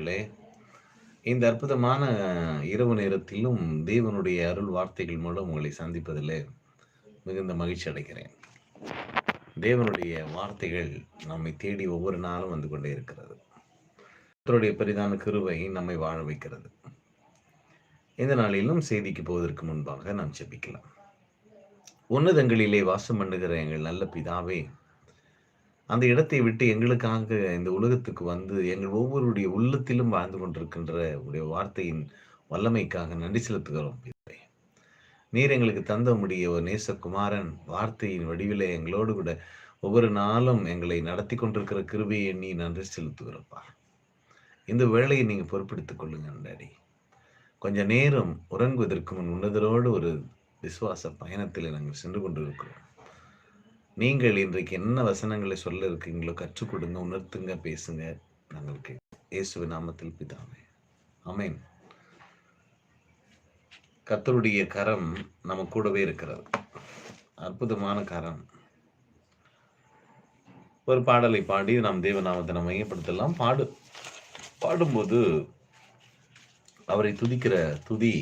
நேயர்களே இந்த அற்புதமான இரவு நேரத்திலும் தேவனுடைய அருள் வார்த்தைகள் மூலம் உங்களை சந்திப்பதில் மிகுந்த மகிழ்ச்சி அடைகிறேன். தேவனுடைய வார்த்தைகள் நம்மை தேடி ஒவ்வொரு நாளும் வந்து கொண்டே இருக்கிறது. அவருடைய பெரிதான கிருவை நம்மை வாழ வைக்கிறது. இந்த நாளிலும் செய்திக்கு போவதற்கு முன்பாக நாம் செபிக்கலாம் உன்னதங்களிலே வாசம் பண்ணுகிற எங்கள் நல்ல பிதாவே அந்த இடத்தை விட்டு எங்களுக்காக இந்த உலகத்துக்கு வந்து எங்கள் ஒவ்வொருடைய உள்ளத்திலும் வாழ்ந்து கொண்டிருக்கின்ற உடைய வார்த்தையின் வல்லமைக்காக நன்றி செலுத்துகிறோம் நீர் எங்களுக்கு தந்த முடிய ஒரு நேசகுமாரன் வார்த்தையின் வடிவிலே எங்களோடு கூட ஒவ்வொரு நாளும் எங்களை நடத்தி கொண்டிருக்கிற கிருபையை எண்ணி நன்றி செலுத்துகிறப்பா. இந்த வேலையை நீங்கள் பொறுப்பெடுத்துக் கொள்ளுங்க டாடி. கொஞ்ச நேரம் உறங்குவதற்கு முன் உன்னதரோடு ஒரு விசுவாச பயணத்தில் நாங்கள் சென்று கொண்டிருக்கிறோம். நீங்கள் இன்றைக்கு என்ன வசனங்களை சொல்ல இருக்கீங்களோ கற்றுக் கொடுங்க உணர்த்துங்க பேசுங்க. நாங்கள் கேட்கிறோம். இயேசுவின் நாமத்தில் பிதாமே அமேன் கத்தருடைய கரம் நம்ம கூடவே இருக்கிறது. அற்புதமான கரம். ஒரு பாடலை பாடி நாம் தேவநாமத்தை நம்ம மையப்படுத்தலாம். பாடு பாடும்போது அவரை துதிக்கிற துதி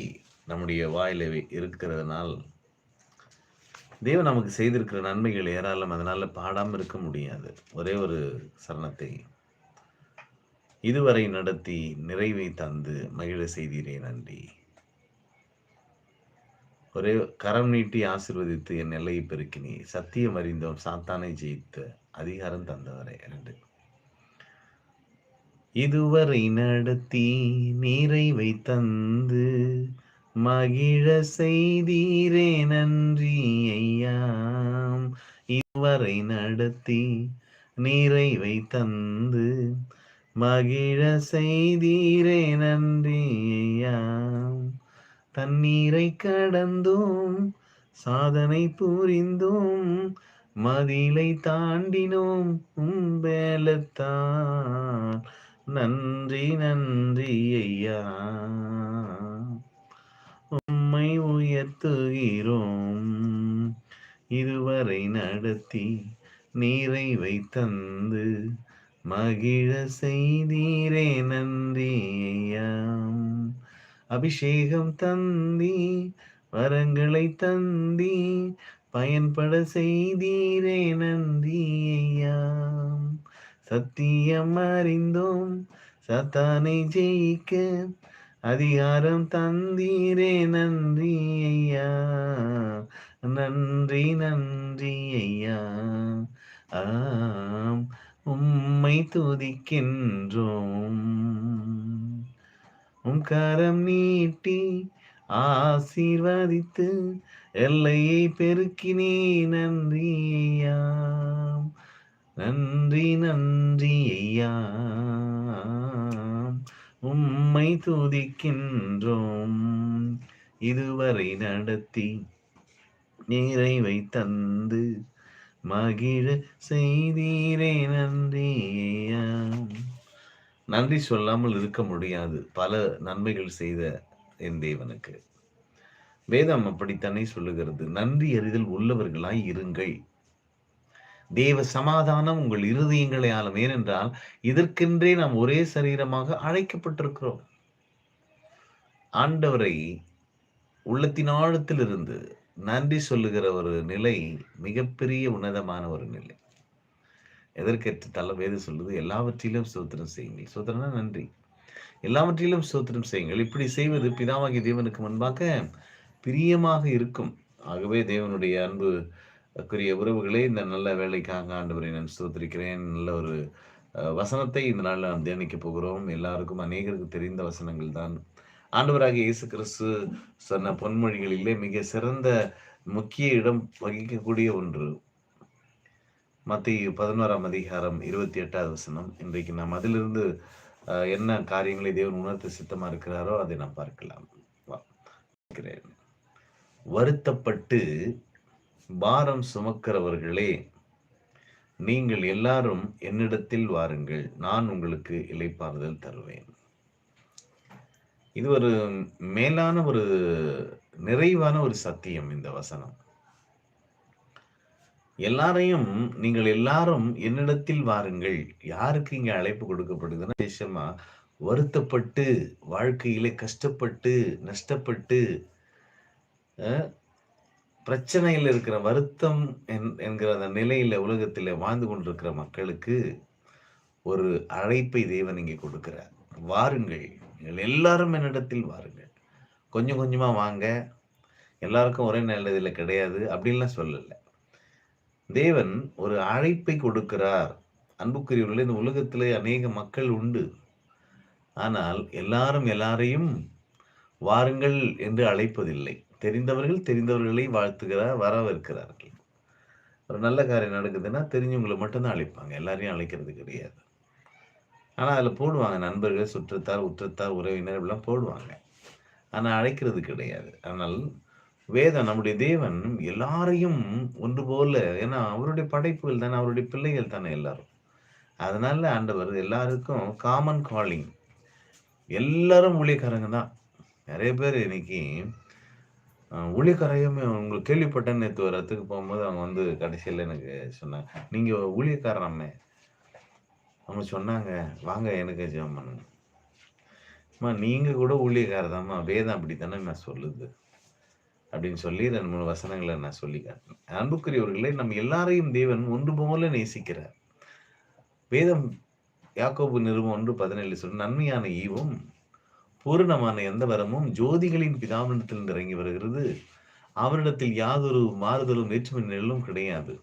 நம்முடைய வாயில இருக்கிறதுனால் தேவன் நமக்கு செய்திருக்கிற நன்மைகள் ஏராளம் அதனால பாடாம இருக்க முடியாது. ஒரே ஒரு சரணத்தை இதுவரை நடத்தி நிறைவை தந்து மகிழ செய்தீரே நன்றி. ஒரே கரம் நீட்டி ஆசிர்வதித்து என் எல்லையை பெருக்கினி. சத்தியம் அறிந்தோம் சாத்தானை ஜெயித்த அதிகாரம் தந்தவரை. ரெண்டு இதுவரை நடத்தி நிறைவை தந்து மகிழ செய்தீரே நன்றி ஐயா. இதுவரை நடத்தி நிறைவை தந்து மகிழ செய்தீரே நன்றி ஐயா. தண்ணீரை கடந்தோம் சாதனை புரிந்தோம் மதிலை தாண்டினோம் உம்பேலத்தான் நன்றி நன்றி ஐயா. உம்மை உயர்த்துகிறோம் இதுவரை நடத்தி நீரை தந்து மகிழ செய்தீரே நன்றி ஐயாம் அபிஷேகம் தந்தி வரங்களை தந்தி பயன்பட செய்தீரே நன்றி ஐயா. சத்தியம் அறிந்தோம் சத்தானை ஜெயிக்க அதிகாரம் தந்தீரே நன்றி ஐயா. நன்றி நன்றி ஐயா. ஆம் உம்மை துதிக்கின்றோம். உம் கரம் நீட்டி ஆசீர்வதித்து எல்லையை பெருக்கினே நன்றி ஐயா. நன்றி நன்றி ஐயா. உம்மை துதிக்கின்றோம். இதுவரை நடத்தி நிறைவை தந்து மகிழ செய்தீரே நன்றியா நன்றி சொல்லாமல் இருக்க முடியாது. பல நன்மைகள் செய்த என் தேவனுக்கு. வேதம் அப்படித்தானே சொல்லுகிறது? நன்றி அறிதல் உள்ளவர்களாய் இருங்கள். தேவ சமாதானம் உங்கள் இருதயங்களை ஆளும். ஏனென்றால் இதற்கென்றே நாம் ஒரே சரீரமாக அழைக்கப்பட்டிருக்கிறோம். ஆண்டவரை உள்ளத்தின் ஆழத்திலிருந்து நன்றி சொல்லுகிற ஒரு நிலை மிகப்பெரிய உன்னதமான ஒரு நிலை. எதற்கேற்ற தலைவேது சொல்லுது எல்லாவற்றிலும் சோத்திரம் செய்யுங்கள். சோத்திரம்னா நன்றி. எல்லாவற்றிலும் சோத்திரம் செய்யுங்கள். இப்படி செய்வது பிதாவாகிய தேவனுக்கு முன்பாக பிரியமாக இருக்கும். ஆகவே தேவனுடைய அன்பு க்குரிய உறவுகளே இந்த நல்ல வேலைக்காக ஆண்டவரை நான் ஸ்தோத்திருக்கிறேன். நல்ல ஒரு வசனத்தை இந்த நாளில் நாம் தியானிக்க போகிறோம். எல்லாருக்கும் அநேகருக்கு தெரிந்த வசனங்கள் தான். ஆண்டவராகிய இயேசு கிறிஸ்து சொன்ன பொன்மொழிகளிலே மிக சிறந்த முக்கிய இடம் வகிக்கக்கூடிய ஒன்று. மத்திய பதினோராம் அதிகாரம் இருபத்தி எட்டாவது வசனம். இன்றைக்கு நாம் அதிலிருந்து என்ன காரியங்களை தேவன் உணர்த்த சித்தமா இருக்கிறாரோ அதை நாம் பார்க்கலாம். வா- பார்க்கிறேன். வருத்தப்பட்டு பாரம் சுமக்கிறவர்களே நீங்கள் எல்லாரும் என்னிடத்தில் வாருங்கள். நான் உங்களுக்கு இலைப்பாறுதல் தருவேன். இது ஒரு மேலான ஒரு நிறைவான ஒரு சத்தியம் இந்த வசனம். எல்லாரையும் நீங்கள் எல்லாரும் என்னிடத்தில் வாருங்கள். யாருக்கு இங்க அழைப்பு கொடுக்கப்படுதுன்னா விசேஷமா வருத்தப்பட்டு வாழ்க்கையிலே கஷ்டப்பட்டு நஷ்டப்பட்டு பிரச்சனையில் இருக்கிற வருத்தம் என் என்கிற அந்த நிலையில் உலகத்தில் வாழ்ந்து கொண்டிருக்கிற மக்களுக்கு ஒரு அழைப்பை தேவன் இங்கே கொடுக்கிறார். வாருங்கள். நீங்கள் எல்லாரும் என்னிடத்தில் வாருங்கள். கொஞ்சம் கொஞ்சமாக வாங்க. எல்லாருக்கும் ஒரே நல்லதில் கிடையாது. அப்படின்லாம் சொல்லலை. தேவன் ஒரு அழைப்பை கொடுக்கிறார். அன்புக்குரியவர்களே இந்த உலகத்தில் அநேக மக்கள் உண்டு. ஆனால் எல்லாரும் எல்லாரையும் வாருங்கள் என்று அழைப்பதில்லை. தெரிந்தவர்கள் தெரிந்தவர்களை வாழ்த்துகிறார் வரவிருக்கிறார்கள் ஒரு நல்ல காரியம் நடக்குதுன்னா தெரிஞ்சவங்களை மட்டும்தான் அழைப்பாங்க. எல்லாரையும் அழைக்கிறது கிடையாது. ஆனால் அதில் போடுவாங்க. நண்பர்கள் சுற்றத்தார் உற்றத்தார் உறவினர் எல்லாம் போடுவாங்க. ஆனால் அழைக்கிறது கிடையாது. ஆனால் வேதம் நம்முடைய தேவன் எல்லாரையும் ஒன்று போல ஏன்னா அவருடைய படைப்புகள் தானே அவருடைய பிள்ளைகள் தானே எல்லாரும். அதனால ஆண்டவர் எல்லாருக்கும் காமன் காலிங் எல்லாரும் ஊழியக்காரங்க தான். நிறைய பேர் இன்னைக்கு ஊழியக்காரையும் உங்களுக்கு கேள்விப்பட்டேன் நேற்று ஒரு இடத்துக்கு போகும்போது அவங்க வந்து கடைசியில் எனக்கு சொன்னாங்க நீங்கள் ஊழியக்காரனாமே அவங்க சொன்னாங்க வாங்க எனக்கு ஜெபம் பண்ணுங்க. அம்மா நீங்கள் கூட ஊழியக்காரதாம்மா வேதம் அப்படி தானே நான் சொல்லுது? அப்படின்னு சொல்லி ரெண்டு மூணு வசனங்களை நான் சொல்லி காட்டினேன். அன்புக்குரியவர்களை நம்ம எல்லாரையும் தேவன் ஒன்று போல நேசிக்கிறார். வேதம் யாக்கோபு நிறுவம் ஒன்று பதினேழு சொல்லி நன்மையான ஈவும் பூரணமான எந்த வரமும் ஜோதிகளின் பிதாவினத்தில் இறங்கி வருகிறது. அவரிடத்தில் யாதொரு மாறுதலும் வேற்றுமை நிழலும் கிடையாது.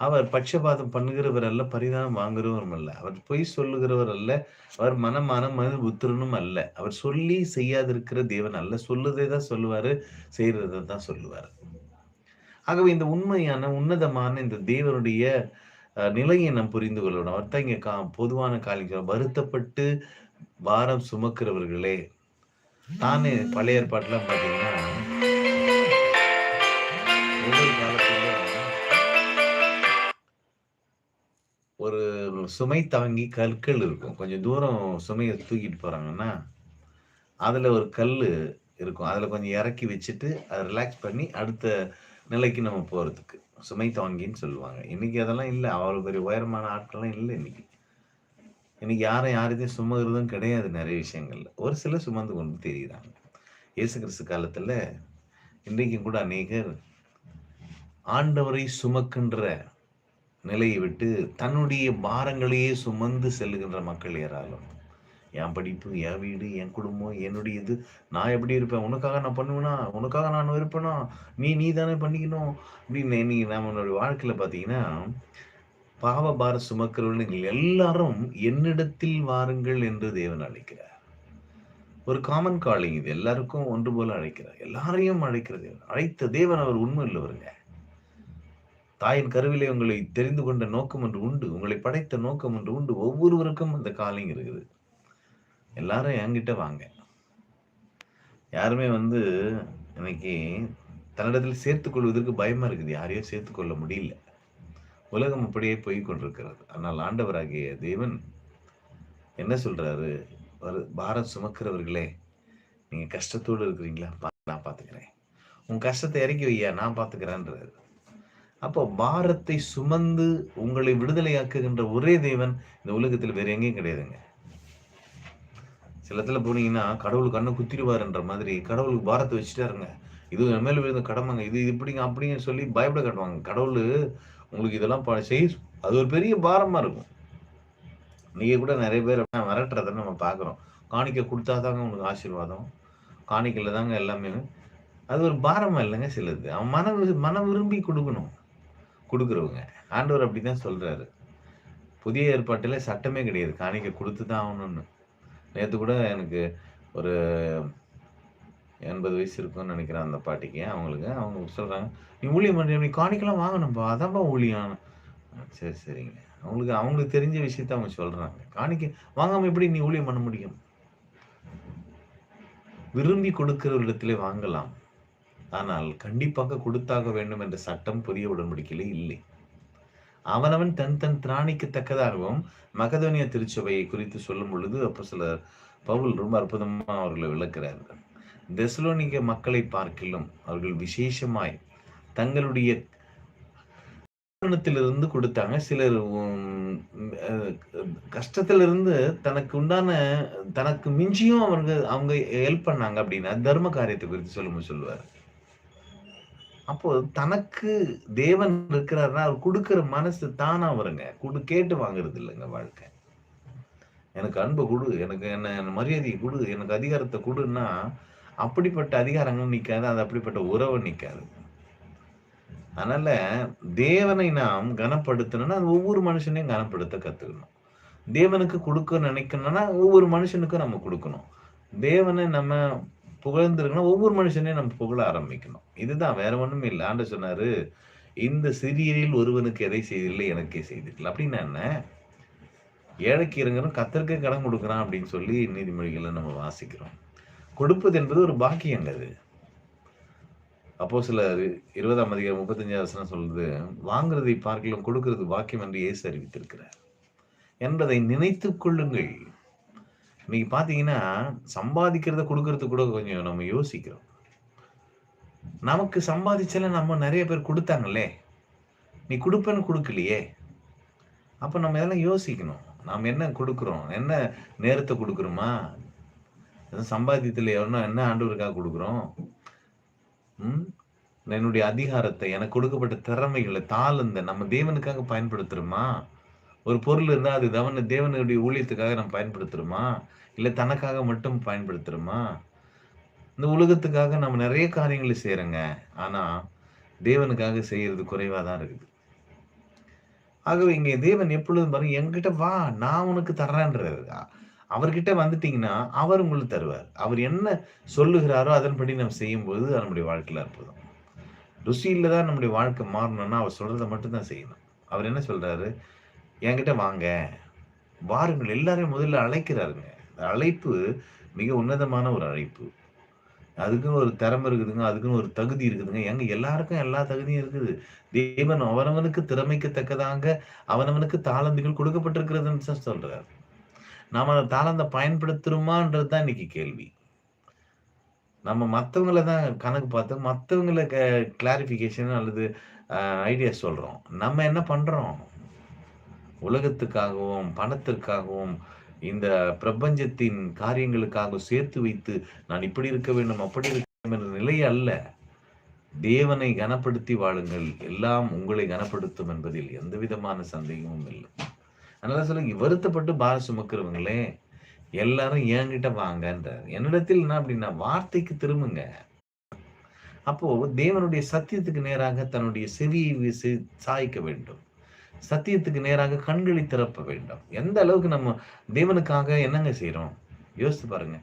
அவர் பட்சபாதம் பண்ணுகிறவர் அல்ல பரிதானம் வாங்குகிறவரும் அல்ல. அவர் பொய் சொல்லுகிறவர் அல்ல அவர் மனமான மனித புத்திரனும் அல்ல. அவர் சொல்லி செய்யாதிருக்கிற தேவன் அல்ல. சொல்லுதே தான் சொல்லுவாரு செய்யறதை தான் சொல்லுவார். ஆகவே இந்த உண்மையான உன்னதமான இந்த தேவனுடைய நிலையை நாம் புரிந்து கொள்ளணும். அவர் தான் இங்க கா பொதுவான காலிக்க வருத்தப்பட்டு பாரம் சுமக்கிறவர்களே தானே பழைய ஏற்பாட்டுலாம் பாத்தீங்கன்னா ஒரு சுமை தாங்கி கற்கள் இருக்கும். கொஞ்சம் தூரம் சுமையை தூக்கிட்டு போறாங்கன்னா அதுல ஒரு கல் இருக்கும். அதுல கொஞ்சம் இறக்கி வச்சுட்டு அதை ரிலாக்ஸ் பண்ணி அடுத்த நிலைக்கு நம்ம போறதுக்கு. சுமை தாங்கின்னு சொல்லுவாங்க. இன்னைக்கு அதெல்லாம் இல்லை. அவ்வளவு பெரிய உயரமான ஆட்கள்லாம் இல்லை இன்னைக்கு. இன்னைக்கு யாரும் யாரையும் சுமகிறதும் கிடையாது நிறைய விஷயங்கள்ல. ஒரு சிலர் சுமந்து கொண்டு தெரியுறாங்க இயேசு கிறிஸ்து காலத்துல இன்றைக்கும் கூட அநேகர் ஆண்டவரை சுமக்கின்ற நிலையை விட்டு தன்னுடைய பாரங்களையே சுமந்து செல்லுகின்ற மக்கள் ஏறாலும் என் படிப்பு என் வீடு என் குடும்பம் என்னுடைய இது நான் எப்படி இருப்பேன்? உனக்காக நான் பண்ணுவேனா? உனக்காக நான் இருப்பேனா? நீ நீ தானே பண்ணிக்கணும்? அப்படின்னு நீ நம்மளுடைய வாழ்க்கையில் பார்த்தீங்கன்னா பாவ பார சுமக்கிறவர்கள் எல்லாரும் என்னிடத்தில் வாருங்கள் என்று தேவன் அழைக்கிறார். ஒரு காமன் காலிங் இது. எல்லாருக்கும் ஒன்று போல அழைக்கிறார். எல்லாரையும் அழைக்கிற தேவன். அழைத்த தேவன் அவர் உண்மை இல்லவருங்க தாயின் கருவிலே உங்களை தெரிந்து கொண்ட நோக்கம் ஒன்று உண்டு. உங்களை படைத்த நோக்கம் ஒன்று உண்டு. ஒவ்வொருவருக்கும் அந்த காலிங் இருக்குது. எல்லாரும் என்கிட்ட வாங்க. யாருமே வந்து இன்னைக்கு தன்னிடத்தில் சேர்த்துக் கொள்வதற்கு பயமா இருக்குது. யாரையும் சேர்த்துக்கொள்ள முடியல. உலகம் அப்படியே போய் கொண்டிருக்கிறது. ஆனால் ஆண்டவராகிய தேவன் என்ன சொல்றாரு? பாரத் சுமக்கிறவர்களே நீங்க கஷ்டத்தோடு இருக்கிறீங்களா? நான் பார்த்துக்கிறேன். உன் கஷ்டத்தை இறக்கி வையா? நான் பார்த்துக்கிறேன்றாரு. அப்போ பாரத்தை சுமந்து உங்களை விடுதலையாக்குகின்ற ஒரே தேவன் இந்த உலகத்தில் வேற எங்கேயும் கிடையாதுங்க. சில இடத்துல போனீங்கன்னா கடவுள் கண்ணை குத்திடுவாருன்ற மாதிரி கடவுளுக்கு பாரத்தை வச்சுட்டாருங்க. இது மேல விழுந்த கடமைங்க. இது இப்படிங்க அப்படிங்க சொல்லி பயப்பட கட்டுவாங்க. கடவுள் உங்களுக்கு இதெல்லாம் செய் அது ஒரு பெரிய பாரமாக இருக்கும். நீங்கள் கூட நிறைய பேர் மிரட்டுறத நம்ம பார்க்குறோம். காணிக்கை கொடுத்தா கொடுத்தாதாங்க உங்களுக்கு ஆசீர்வாதம். காணிக்கையில் தாங்க எல்லாமே. அது ஒரு பாரமாக இல்லைங்க சிலது. அவன் மன மன விரும்பி கொடுக்கணும். கொடுக்குறவங்க. ஆண்டவர் அப்படிதான் சொல்கிறாரு புதிய ஏற்பாட்டில் சட்டமே கிடையாது. காணிக்கை கொடுத்து தான் ஆகணும்னு. நேற்று கூட எனக்கு ஒரு எண்பது வயசு இருக்கும்னு நினைக்கிறேன் அந்த பாட்டிக்கு. அவங்களுக்கு அவங்க சொல்கிறாங்க நீ ஊழியம் பண்ணுற நீ காணிக்கலாம் வாங்கணும்ப்பா அதான்ப்பா ஊழியம். சரி சரிங்க. அவங்களுக்கு அவங்களுக்கு தெரிஞ்ச விஷயத்த அவங்க சொல்கிறாங்க காணிக்க வாங்காமல் எப்படி நீ ஊழியம் பண்ண முடியும்? விரும்பி கொடுக்கிற இடத்திலே வாங்கலாம். ஆனால் கண்டிப்பாக கொடுத்தாக வேண்டும் என்ற சட்டம் புதிய உடன்படிக்கையிலே இல்லை. அவனவன் தன் தன் திராணிக்கத்தக்கதாகவும் மகதோனிய திருச்சபையை குறித்து சொல்லும் பொழுது அப்போ சிலர் பவுல் ரொம்ப அற்புதமாக அவர்களை விளக்கிறார்கள். தெசலோனிக மக்களை பார்க்கிலும் அவர்கள் விசேஷமாய் தங்களுடைய இருந்து கொடுத்தாங்க. சிலர் கஷ்டத்திலிருந்து தனக்கு உண்டான தனக்கு மிஞ்சியும் அவங்க அவங்க ஹெல்ப் பண்ணாங்க அப்படின்னா தர்ம காரியத்தை குறித்து சொல்லும்போது சொல்லுவார். அப்போ தனக்கு தேவன் இருக்கிறாருன்னா அவர் கொடுக்கிற மனசு தானா வருங்க. குடு கேட்டு வாங்குறது இல்லைங்க வாழ்க்கை. எனக்கு அன்பை கொடு எனக்கு என்ன மரியாதையை கொடு எனக்கு அதிகாரத்தை கொடுன்னா அப்படிப்பட்ட அதிகாரங்கள் நிற்காது அது அப்படிப்பட்ட உறவு நிற்காது அதனால தேவனை நாம் கனப்படுத்தணும்னா அது ஒவ்வொரு மனுஷனையும் கனப்படுத்த கத்துக்கணும். தேவனுக்கு கொடுக்க நினைக்கணும்னா ஒவ்வொரு மனுஷனுக்கும் நம்ம கொடுக்கணும். தேவனை நம்ம புகழ்ந்துருக்கணும் ஒவ்வொரு மனுஷனையும் நம்ம புகழ ஆரம்பிக்கணும். இதுதான் வேற ஒன்றும் இல்லை. ஆண்டு சொன்னாரு இந்த சிறியரில் ஒருவனுக்கு எதை செய்தில்லை எனக்கே செய்திருக்கல அப்படின்னா என்ன? ஏழைக்கு இறங்குறோம் கத்தருக்கு கடன் கொடுக்குறான் அப்படின்னு சொல்லி நீதிமொழிகளை நம்ம வாசிக்கிறோம். கொடுப்பது என்பது ஒரு பாக்கியங்க அது. அப்போ சில இருபதாம் அதிகாரம் முப்பத்தஞ்சாவது வசனம் வாங்குறதை பார்க்கலாம் கொடுக்கிறது பாக்கியம் என்று ஏசு அறிவித்திருக்கிறார். என்பதை நினைத்து கொள்ளுங்கள். இன்னைக்கு பார்த்தீங்கன்னா சம்பாதிக்கிறத கொடுக்கறது கூட கொஞ்சம் நம்ம யோசிக்கிறோம். நமக்கு சம்பாதிச்சல நம்ம நிறைய பேர் கொடுத்தாங்களே நீ கொடுப்பேன்னு கொடுக்கலையே. அப்போ நம்ம இதெல்லாம் யோசிக்கணும். நாம் என்ன கொடுக்குறோம்? என்ன நேரத்தை கொடுக்குறோமா? சம்பாத்தியத்தில் எவனோ என்ன ஆண்டவருக்காக கொடுக்குறோம்? என்னுடைய அதிகாரத்தை எனக்கு கொடுக்கப்பட்ட திறமைகளை தாளந்த நம்ம தேவனுக்காக பயன்படுத்துறோமா? ஒரு பொருள் இருந்தால் அது தவன தேவனுடைய ஊழியத்துக்காக நம்ம பயன்படுத்துறோமா? இல்லை தனக்காக மட்டும் பயன்படுத்துறோமா? இந்த உலகத்துக்காக நம்ம நிறைய காரியங்களை செய்கிறோங்க ஆனால் தேவனுக்காக செய்கிறது குறைவாக தான் இருக்குது. ஆகவே இங்கே தேவன் எப்பொழுதும் பாருங்க என்கிட்ட வா நான் உனக்கு தர்றேன்றது அவர்கிட்ட வந்துட்டீங்கன்னா அவர் உங்களுக்கு தருவார். அவர் என்ன சொல்லுகிறாரோ அதன்படி நம்ம செய்யும்போது நம்முடைய வாழ்க்கையில் அற்புதம். ருசியில் தான் நம்முடைய வாழ்க்கை மாறணும்னா அவர் சொல்கிறத மட்டும்தான் செய்யணும். அவர் என்ன சொல்கிறாரு என்கிட்ட வாங்க. வாருங்கள். எல்லாரையும் முதல்ல அழைக்கிறாருங்க. அழைப்பு மிக உன்னதமான ஒரு அழைப்பு. அதுக்குன்னு ஒரு திறமை இருக்குதுங்க. அதுக்குன்னு ஒரு தகுதி இருக்குதுங்க. எங்க எல்லாருக்கும் எல்லா தகுதியும் இருக்குது. தேவன் அவனவனுக்கு திறமைக்கு தக்கதாங்க. அவனவனுக்கு தாளந்துகள் கொடுக்கப்பட்டிருக்கிறதுன்னு சொல்றாரு. நாம அந்த தாளந்த பயன்படுத்துறோமான்றது தான் இன்னைக்கு கேள்வி. நம்ம மற்றவங்கள தான் கணக்கு பார்த்து மற்றவங்கள கிளாரிஃபிகேஷன் அல்லது ஐடியா சொல்றோம். நம்ம என்ன பண்றோம்? உலகத்துக்காகவும் பணத்திற்காகவும் இந்த பிரபஞ்சத்தின் காரியங்களுக்காக சேர்த்து வைத்து நான் இப்படி இருக்க வேண்டும் அப்படி இருக்க வேண்டும் என்ற நிலை அல்ல. தேவனை கனப்படுத்தி வாழுங்கள். எல்லாம் உங்களை கனப்படுத்தும் என்பதில் எந்த விதமான சந்தேகமும் இல்லை. அதனால சொல்லுங்க வருத்தப்பட்டு பார சுமக்கிறவங்களே எல்லாரும் என்கிட்ட வாங்கன்றார். என்னிடத்தில் என்ன அப்படின்னா வார்த்தைக்கு திரும்புங்க. அப்போ தேவனுடைய சத்தியத்துக்கு நேராக தன்னுடைய செவியை சாய்க்க வேண்டும். சத்தியத்துக்கு நேராக கண்களை திறப்ப வேண்டும். எந்த அளவுக்கு நம்ம தேவனுக்காக என்னங்க செய்யறோம் யோசித்து பாருங்க.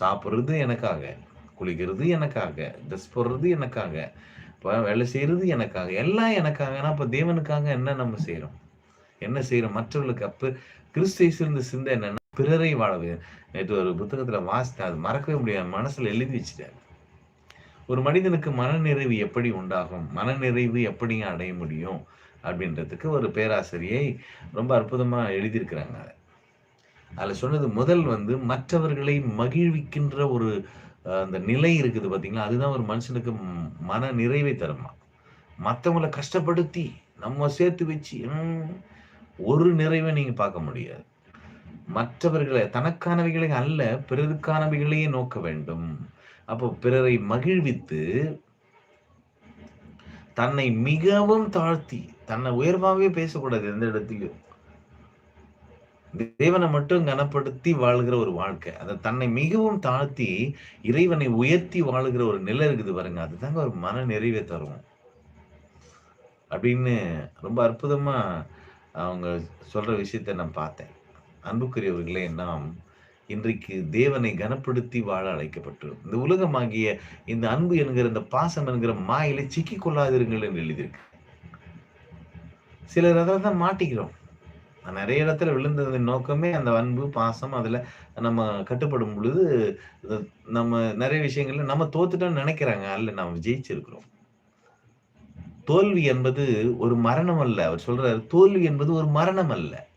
சாப்பிட்றது எனக்காக குளிக்கிறது எனக்காக ட்ரெஸ் போடுறது எனக்காக வேலை செய்யறது எனக்காக எல்லாம் எனக்காக இப்போ தேவனுக்காக என்ன நம்ம செய்யறோம் என்ன செய்யறோம் மற்றவர்களுக்கு அப்ப கிறிஸ்து சிறந்த சிந்தை என்னன்னா பிறரை வாழவே நேற்று ஒரு புத்தகத்துல வாசித்தேன் அது மறக்கவே முடியாது. மனசுல எழுதி வச்சுட்டாரு. ஒரு மனிதனுக்கு மனநிறைவு எப்படி உண்டாகும்? மனநிறைவு எப்படி அடைய முடியும்? அப்படின்றதுக்கு ஒரு பேராசிரியை ரொம்ப அற்புதமா எழுதியிருக்கிறாங்க அதில் சொன்னது முதல் வந்து மற்றவர்களை மகிழ்விக்கின்ற ஒரு அந்த நிலை இருக்குது பார்த்தீங்களா அதுதான் ஒரு மனுஷனுக்கு மன நிறைவை தருமா? மற்றவங்களை கஷ்டப்படுத்தி நம்ம சேர்த்து வச்சு ஒரு நிறைவை நீங்க பார்க்க முடியாது. மற்றவர்களை தனக்கானவைகளை அல்ல பிறருக்கானவைகளையே நோக்க வேண்டும். அப்போ பிறரை மகிழ்வித்து தன்னை மிகவும் தாழ்த்தி தன்னை உயர்வாகவே பேசக்கூடாது எந்த இடத்திலும். தேவனை மட்டும் கனப்படுத்தி வாழ்கிற ஒரு வாழ்க்கை. அதை தன்னை மிகவும் தாழ்த்தி இறைவனை உயர்த்தி வாழுகிற ஒரு நிலை இருக்குது பாருங்க. அதுதாங்க ஒரு மன நிறைவை தரும். அப்படின்னு ரொம்ப அற்புதமா அவங்க சொல்கிற விஷயத்த நான் பார்த்தேன். அன்புக்குரியவர்களே நாம் இன்றைக்கு தேவனை கனப்படுத்தி வாழ அழைக்கப்பட்டு இந்த உலகமாகிய இந்த அன்பு என்கிற இந்த பாசம் என்கிற மாயில சிக்கி கொள்ளாதிருங்கள் என்று எழுதியிருக்கு. சிலர் அதை தான் மாட்டிக்கிறோம். நிறைய இடத்துல விழுந்ததன் நோக்கமே அந்த அன்பு பாசம் அதில் நம்ம கட்டுப்படும் பொழுது நம்ம நிறைய விஷயங்கள்ல நம்ம தோத்துட்டோம்னு நினைக்கிறாங்க. அல்ல நம்ம ஜெயிச்சிருக்கிறோம். தோல்வி என்பது ஒரு மரணம் அல்ல. அவர் சொல்றாரு தோல்வி என்பது ஒரு மரணம் அல்ல.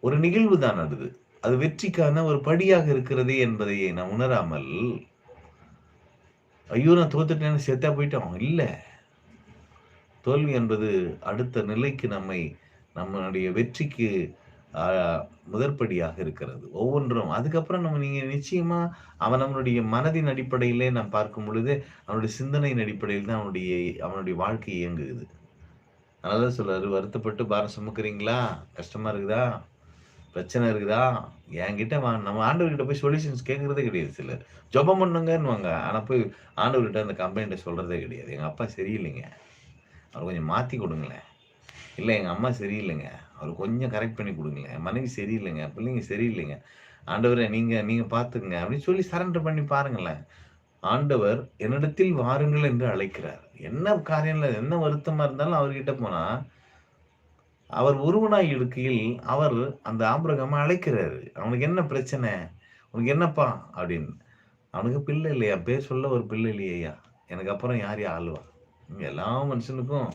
ஒரு நிகழ்வு தான் அது. அது வெற்றிக்கான ஒரு படியாக இருக்கிறது என்பதை நான் உணராமல் ஐயோ நான் தோத்துட்டேன்னு செத்தா போயிட்டோம். இல்லை. தோல்வி என்பது அடுத்த நிலைக்கு நம்மை நம்மளுடைய வெற்றிக்கு முதற்படியாக இருக்கிறது. ஒவ்வொன்றும். அதுக்கப்புறம் நம்ம நீங்க நிச்சயமா அவன் நம்மளுடைய மனதின் அடிப்படையிலே நாம் பார்க்கும் பொழுது அவனுடைய சிந்தனையின் அடிப்படையில் தான் அவனுடைய அவனுடைய வாழ்க்கை இயங்குது. அதனால சொல்றாரு வருத்தப்பட்டு பாரம் சுமக்குறீங்களா? கஷ்டமா இருக்குதா? பிரச்சனை இருக்குதா? என்கிட்ட வா நம்ம ஆண்டவர்கிட்ட போய் சொல்யூஷன்ஸ் கேட்கறதே கிடையாது சிலர். ஜபம் பண்ணுங்கன்னுவாங்க. ஆனா போய் ஆண்டவர்கிட்ட அந்த கம்ப்ளைண்ட்டை சொல்றதே கிடையாது. எங்க அப்பா சரியில்லைங்க. அவர் கொஞ்சம் மாத்தி கொடுங்களேன். இல்லை எங்கள் அம்மா சரியில்லைங்க. அவர் கொஞ்சம் கரெக்ட் பண்ணி கொடுங்களேன். என் மனைவி சரியில்லைங்க பிள்ளைங்க சரியில்லைங்க. ஆண்டவரை நீங்கள் நீங்கள் பார்த்துக்குங்க. அப்படின்னு சொல்லி சரண்டர் பண்ணி பாருங்களேன். ஆண்டவர் என்னிடத்தில் வாருங்கள் என்று அழைக்கிறார். என்ன காரியம்ல என்ன வருத்தமாக இருந்தாலும் அவர்கிட்ட போனால் அவர் ஒருவனாய் இருக்கையில் அவர் அந்த ஆம்பரகமாக அழைக்கிறாரு. அவனுக்கு என்ன பிரச்சனை? உனக்கு என்னப்பா? அப்படின்னு. அவனுக்கு பிள்ளை இல்லையா? பேர் சொல்ல ஒரு பிள்ளை இல்லையா? எனக்கு அப்புறம் யார் ஆளுவா? எல்லா மனுஷனுக்கும்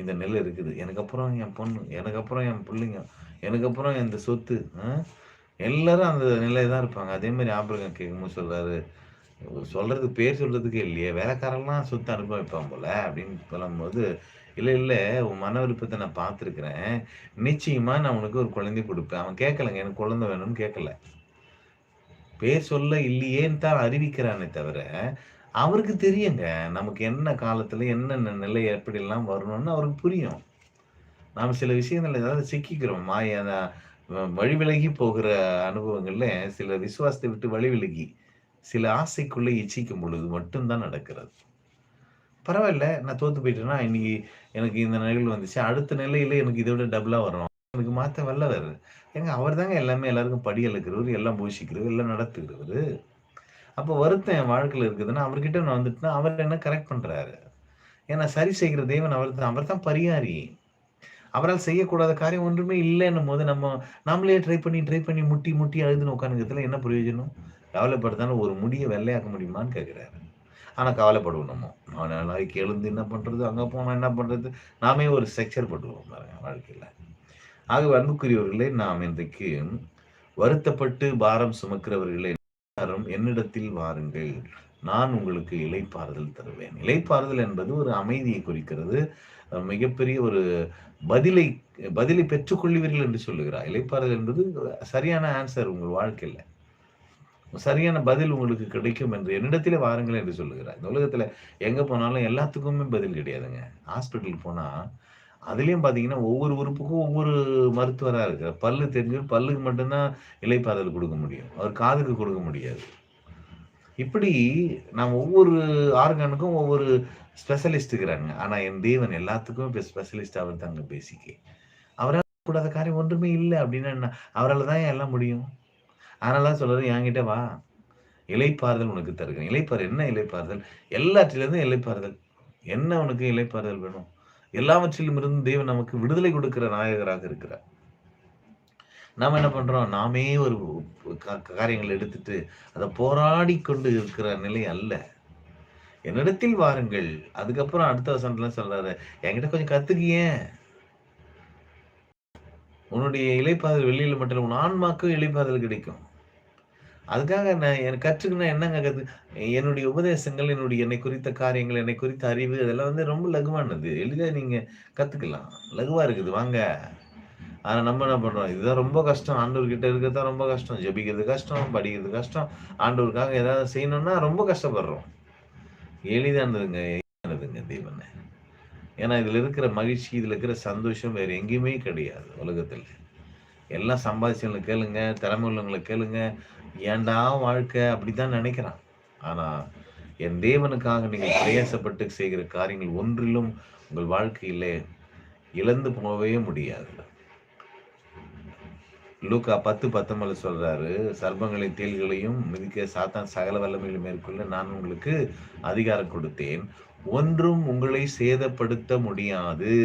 இந்த நெல் இருக்குது. எனக்கு அப்புறம் என் பொண்ணு எனக்கு அப்புறம் என் பிள்ளைங்க எனக்கு அப்புறம் இந்த சொத்து எல்லாரும் அந்த நிலையை தான் இருப்பாங்க. அதே மாதிரி ஆபிரகம் கேட்கும்போது சொல்கிறாரு சொல்கிறது பேர் சொல்கிறதுக்கு இல்லையே வேலைக்காரெல்லாம் சொத்து அனுபவிப்பான் போல அப்படின்னு சொல்லும்போது இல்லை இல்லை உன் மன விருப்பத்தை நான் பார்த்துருக்குறேன். நிச்சயமாக நான் உனக்கு ஒரு குழந்தை கொடுப்பேன். அவன் கேட்கலங்க எனக்கு குழந்தை வேணும்னு கேட்கல. பேர் சொல்ல இல்லையேன்னு தான் அறிவிக்கிறானே தவிர அவருக்கு தெரியுங்க. நமக்கு என்ன காலத்துல என்னென்ன நிலை எப்படிலாம் வரணும்னு அவருக்கு புரியும். நாம் சில விஷயங்கள் ஏதாவது சிக்கிக்கிறோம். மாய வழி விலகி போகிற அனுபவங்கள்ல சில விசுவாசத்தை விட்டு வழி விலகி சில ஆசைக்குள்ளே இச்சிக்கும் பொழுது மட்டும்தான் நடக்கிறது. பரவாயில்ல. நான் தோத்து போயிட்டேன்னா இன்னைக்கு எனக்கு இந்த நிலைகள் வந்துச்சு. அடுத்த நிலையில எனக்கு இதை விட டபுளா வரும். எனக்கு மாத்த வல்லவர். ஏங்க அவர் தாங்க எல்லாமே எல்லாருக்கும் படி அழுக்கிறவர் எல்லாம் போஷிக்கிறவர் எல்லாம் நடத்துகிறவர். அப்போ வருத்தம் என் வாழ்க்கையில் இருக்குதுன்னா அவர்கிட்ட நான் வந்துட்டுனா அவர் என்ன கரெக்ட் பண்றாரு? ஏன்னா சரி செய்கிற தேவன் அவர் தான் அவர் தான் பரிகாரி அவரால் செய்யக்கூடாத காரியம் ஒன்றுமே இல்லைன்னும் போது நம்ம நம்மளே ட்ரை பண்ணி ட்ரை பண்ணி முட்டி முட்டி அழுதுன்னு உட்காந்துக்கிறதுல என்ன பிரயோஜனம்? கவலைப்படுத்தாலும் ஒரு முடியை வெள்ளையாக்க முடியுமான்னு கேட்குறாரு. ஆனால் கவலைப்படுவோம் நம்ம. அவன் நாளைக்கு எழுந்து என்ன பண்ணுறது அங்கே போனால் என்ன பண்ணுறது நாமே ஒரு ஸ்ட்ரக்சர் பண்ணுவோம் பாருங்க வாழ்க்கையில். ஆகவே அன்புக்குரியவர்களே நாம் இன்றைக்கு வருத்தப்பட்டு பாரம் சுமக்கிறவர்களே என்னிடத்தில் வாருங்கள். நான் உங்களுக்கு இலைப்பாறுதல் தருவேன். இலைப்பாறுதல் என்பது ஒரு அமைதியை குறிக்கிறது. மிகப்பெரிய ஒரு பதிலை பதிலை பெற்றுக்கொள்வீர்கள் என்று சொல்லுகிறார். இலைப்பாறுதல் என்பது சரியான ஆன்சர் உங்கள் வாழ்க்கையில். சரியான பதில் உங்களுக்கு கிடைக்கும் என்று என்னிடத்திலே வாருங்கள் என்று சொல்லுகிறார். இந்த உலகத்துல எங்க போனாலும் எல்லாத்துக்குமே பதில் கிடையாதுங்க. ஹாஸ்பிட்டலுக்கு போனா அதுலேயும் பார்த்தீங்கன்னா ஒவ்வொரு உறுப்புக்கும் ஒவ்வொரு மருத்துவராக இருக்கு பல்லு தெரிஞ்சு பல்லுக்கு மட்டும்தான் இலைப்பாதல் கொடுக்க முடியும். அவர் காதுக்கு கொடுக்க முடியாது. இப்படி நாம் ஒவ்வொரு ஆர்கானுக்கும் ஒவ்வொரு ஸ்பெஷலிஸ்ட் இருக்கிறாங்க. ஆனால் என் தேவன் எல்லாத்துக்கும் இப்போ ஸ்பெஷலிஸ்ட் அவர் தாங்க பேசிக்கே அவரால் கூடாத காரியம் ஒன்றுமே இல்லை அப்படின்னா அவரால் தான் எல்லாம் முடியும்? அதனால சொல்றது என்கிட்ட வா. இலைப்பாறுதல் உனக்கு தருகிறேன். இலைப்பாறு என்ன இலைப்பாறுதல்? எல்லாத்திலேருந்தும் இலைப்பாறுதல். என்ன உனக்கு இலைப்பாறுதல் வேணும்? எல்லாவற்றிலும் இருந்து தேவன் நமக்கு விடுதலை கொடுக்கிற நாயகராக இருக்கிறார். நாம் என்ன பண்றோம்? நாமே ஒரு காரியங்களை எடுத்துட்டு அதை போராடி கொண்டு இருக்கிற நிலை அல்ல. என்னிடத்தில் வாருங்கள். அதுக்கப்புறம் அடுத்த வசனத்துல சொல்றாரு என்கிட்ட கொஞ்சம் கத்துக்கிய. உன்னுடைய இலைப்பாதல் வெளியில மட்டும் உன் ஆன்மாக்கும் இலைப்பாதல் கிடைக்கும். அதுக்காக நான் எனக்கு கற்றுக்கணும் என்னங்க கற்று என்னுடைய உபதேசங்கள் என்னுடைய என்னை குறித்த காரியங்கள் என்னை குறித்த அறிவு அதெல்லாம் வந்து ரொம்ப லகுவானது. எளிதாக நீங்கள் கற்றுக்கலாம் லகுவாக இருக்குது. வாங்க. ஆனால் நம்ம என்ன பண்ணுறோம் இதுதான் ரொம்ப கஷ்டம். ஆண்டவர்கிட்ட இருக்கிறது தான் ரொம்ப கஷ்டம். ஜபிக்கிறது கஷ்டம் படிக்கிறது கஷ்டம். ஆண்டவருக்காக ஏதாவது செய்யணும்னா ரொம்ப கஷ்டப்படுறோம். எளிதானதுங்க எளிதானதுங்க தேவனை. ஏன்னா இதில் இருக்கிற மகிழ்ச்சி இதில் இருக்கிற சந்தோஷம் வேறு எங்கேயுமே கிடையாது உலகத்தில். எல்லாம் சம்பாதிச்சவங்களை கேளுங்க திறமை உள்ளவங்களை கேளுங்க. ஏண்டா வாழ்க்கை அப்படித்தான் நினைக்கிறான். ஆனா என் தேவனுக்காக நீங்கள் பிரயாசப்பட்டு செய்கிற காரியங்கள் ஒன்றிலும் உங்கள் வாழ்க்கையிலே இழந்து போகவே முடியாது. லூக்கா பத்து பத்தொன்பது சொல்றாரு சர்ப்பங்களையும் தேல்களையும் மிதிக்க சாத்தான் சகல வல்லமைகளை மேற்கொள்ள நான் உங்களுக்கு அதிகாரம் கொடுத்தேன். ஒன்றும் உங்களை சேதப்படுத்த முடியாது.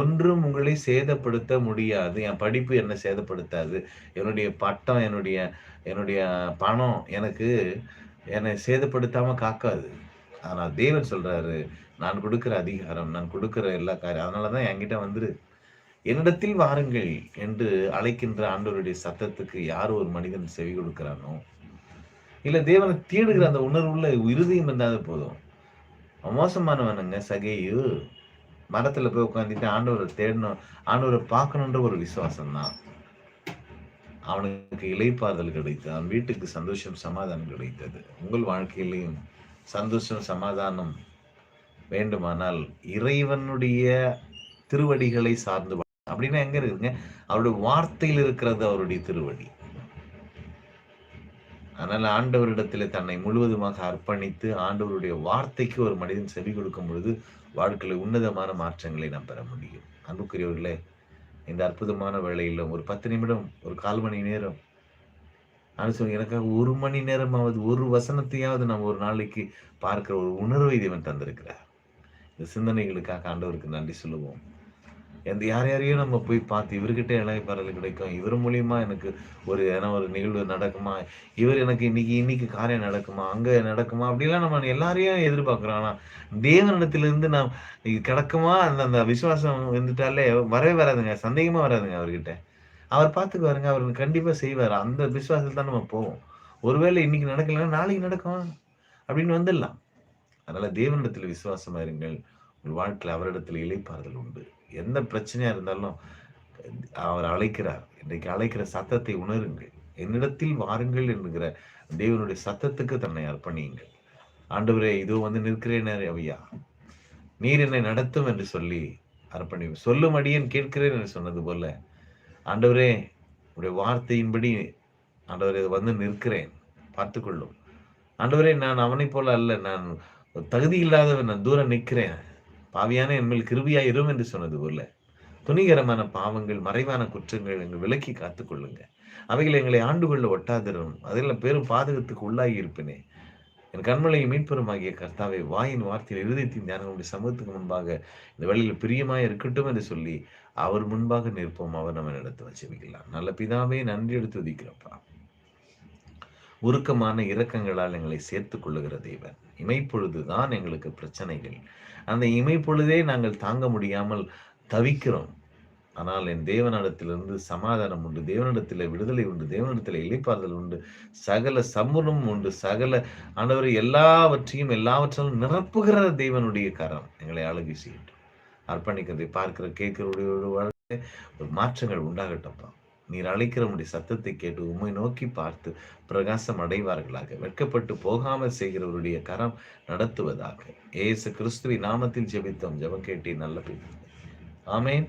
ஒன்றும் உங்களை சேதப்படுத்த முடியாது. என் படிப்பு என்னை சேதப்படுத்தாது. என்னுடைய பட்டம் என்னுடைய என்னுடைய பணம் எனக்கு என்னை சேதப்படுத்தாமல் காக்காது. ஆனால் தேவன் சொல்கிறாரு நான் கொடுக்குற அதிகாரம் நான் கொடுக்குற எல்லா காரியம் அதனாலதான் என்கிட்ட வந்துரு. என்னிடத்தில் வாருங்கள் என்று அழைக்கின்ற ஆண்டவருடைய சத்தத்துக்கு யார் ஒரு மனிதன் செவி கொடுக்கிறானோ? இல்லை தேவனை தேடுகிற அந்த உணர்வுள்ள இருதயம் இருந்தாத போதும். மோசமானவனுங்க சகையு மரத்துல போய் உட்காந்துட்டு ஆண்டவரை தேடணும் ஆண்டவரை பார்க்கணுன்ற ஒரு விசுவாசம் தான் அவனுக்கு இலைப்பாறுதல் கிடைத்தது அவன் வீட்டுக்கு சந்தோஷம் சமாதானம் கிடைத்தது. உங்கள் வாழ்க்கையிலையும் சந்தோஷம் சமாதானம் வேண்டுமானால் இறைவனுடைய திருவடிகளை சார்ந்து அப்படின்னா எங்க இருக்குங்க? அவருடைய வார்த்தையில் இருக்கிறது அவருடைய திருவடி. அதனால் ஆண்டவரிடத்தில் தன்னை முழுவதுமாக அர்ப்பணித்து ஆண்டவருடைய வார்த்தைக்கு ஒரு மனிதன் செவி கொடுக்கும் பொழுது வாழ்க்கையில் உன்னதமான மாற்றங்களை நாம் பெற முடியும். அன்புக்குரியவர்களே இந்த அற்புதமான வேலையில் ஒரு பத்து நிமிடம் ஒரு கால் மணி நேரம் சொல்லி எனக்காக ஒரு மணி நேரமாவது ஒரு வசனத்தையாவது நம்ம ஒரு நாளைக்கு பார்க்கிற ஒரு உணர்வை தேவன் தந்திருக்கிறார். இந்த சிந்தனைகளுக்காக ஆண்டவருக்கு நன்றி சொல்லுவோம். எந்த யார் யாரையும் நம்ம போய் பார்த்து இவர்கிட்ட இளைய பரல் கிடைக்கும். இவர் மூலியமா எனக்கு ஒரு ஏன்னா ஒரு நிகழ்வு நடக்குமா? இவர் எனக்கு இன்னைக்கு இன்னைக்கு காரியம் நடக்குமா? அங்கே நடக்குமா? அப்படிலாம் நம்ம எல்லாரையும் எதிர்பார்க்குறோம். ஆனால் தேவனிடத்திலிருந்து நாம் கிடக்குமா? அந்த அந்த விசுவாசம் வந்துட்டாலே வரவே வராதுங்க. சந்தேகமாக வராதுங்க அவர்கிட்ட. அவர் பார்த்துக்குவாருங்க. அவர் கண்டிப்பாக செய்வார். அந்த விசுவாசத்தில் தான் நம்ம போவோம். ஒருவேளை இன்னைக்கு நடக்கலைன்னா நாளைக்கு நடக்கும் அப்படின்னு வந்துடலாம். அதனால தேவனிடத்தில் விசுவாசமா இருங்கள். உங்கள் வாழ்க்கையில் அவரிடத்தில் இலைப்பாறுதல் உண்டு. எந்த பிரச்சனையாக இருந்தாலும் அவர் அழைக்கிறார். இன்றைக்கு அழைக்கிற சத்தத்தை உணருங்கள். என்னிடத்தில் வாருங்கள் என்கிற தேவனுடைய சத்தத்துக்கு தன்னை அர்ப்பணியுங்கள். ஆண்டவரே இதோ வந்து நிற்கிறேன் அவையா நீர் என்னை நடத்தும் என்று சொல்லி அர்ப்பணி சொல்லும் அடியன் கேட்கிறேன் என்று சொன்னது போல ஆண்டவரே உடைய வார்த்தையின்படி ஆண்டவரே வந்து நிற்கிறேன். பார்த்துக்கொள்ளும். ஆண்டவரே நான் அவனை போல அல்ல. நான் தகுதி இல்லாதவன். நான் தூரம் நிற்கிறேன். பாவியான என்மேல் கிருபியா இரும் என்று சொன்னது போல. துணிகரமான பாவங்கள் மறைவான குற்றங்கள் எங்கள் விலக்கி காத்துக்கொள்ளுங்க அவைகளை எங்களை ஆண்டு கொள்ள ஒட்டாதிரும். அதில் பெரும் பாதகத்துக்கு உள்ளாகி இருப்பினே. என் கண்மலையை மீட்பெருமாகிய கர்த்தாவை வாயின் வார்த்தையில் இருதயத்தின் தியானங்களுடைய சமூகத்துக்கு முன்பாக இந்த வழியில் பிரியமாக இருக்கட்டும் என்று சொல்லி அவர் முன்பாக நிற்போம். அவர் நம்ம நடத்த வச்சுக்கலாம் நல்ல பிதாவே நன்றி எடுத்து உதிக்கிறப்பா உருக்கமான இரக்கங்களால் எங்களை சேர்த்துக் கொள்ளுகிற தேவன். இமைப்பொழுதுதான் எங்களுக்கு பிரச்சனைகள். அந்த இமை பொழுதே நாங்கள் தாங்க முடியாமல் தவிக்கிறோம். ஆனால் என் தேவனிடத்திலிருந்து சமாதானம் உண்டு தேவனிடத்தில் விடுதலை உண்டு தேவனிடத்தில் இழைப்பாறுதல் உண்டு. சகல சமூகம் உண்டு சகல ஆண்டவர் எல்லாவற்றையும் எல்லாவற்றாலும் நிரப்புகிற தேவனுடைய கரம் எங்களை அழகி செய்யட்டும் அர்ப்பணிக்கிறதை பார்க்கிற கேட்கிறவருடைய ஒரு மாற்றங்கள் உண்டாகட்டப்பா நீர் அழைக்கிறவனுடைய சத்தத்தை கேட்டு உம்மை நோக்கி பார்த்து பிரகாசம் அடைவார்களாக. வெட்கப்பட்டு போகாமல் செய்கிறவருடைய கரம் நடத்துவதாக. ஏசு கிறிஸ்துவி நாமத்தில் ஜெபித்தோம். ஜெபம் கேட்டி நல்ல பின் ஆமேன்.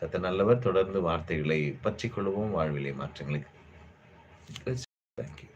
கத்த நல்லவர் தொடர்ந்து வார்த்தைகளை பற்றி வாழ்விலை மாற்றங்களுக்கு தேங்க்யூ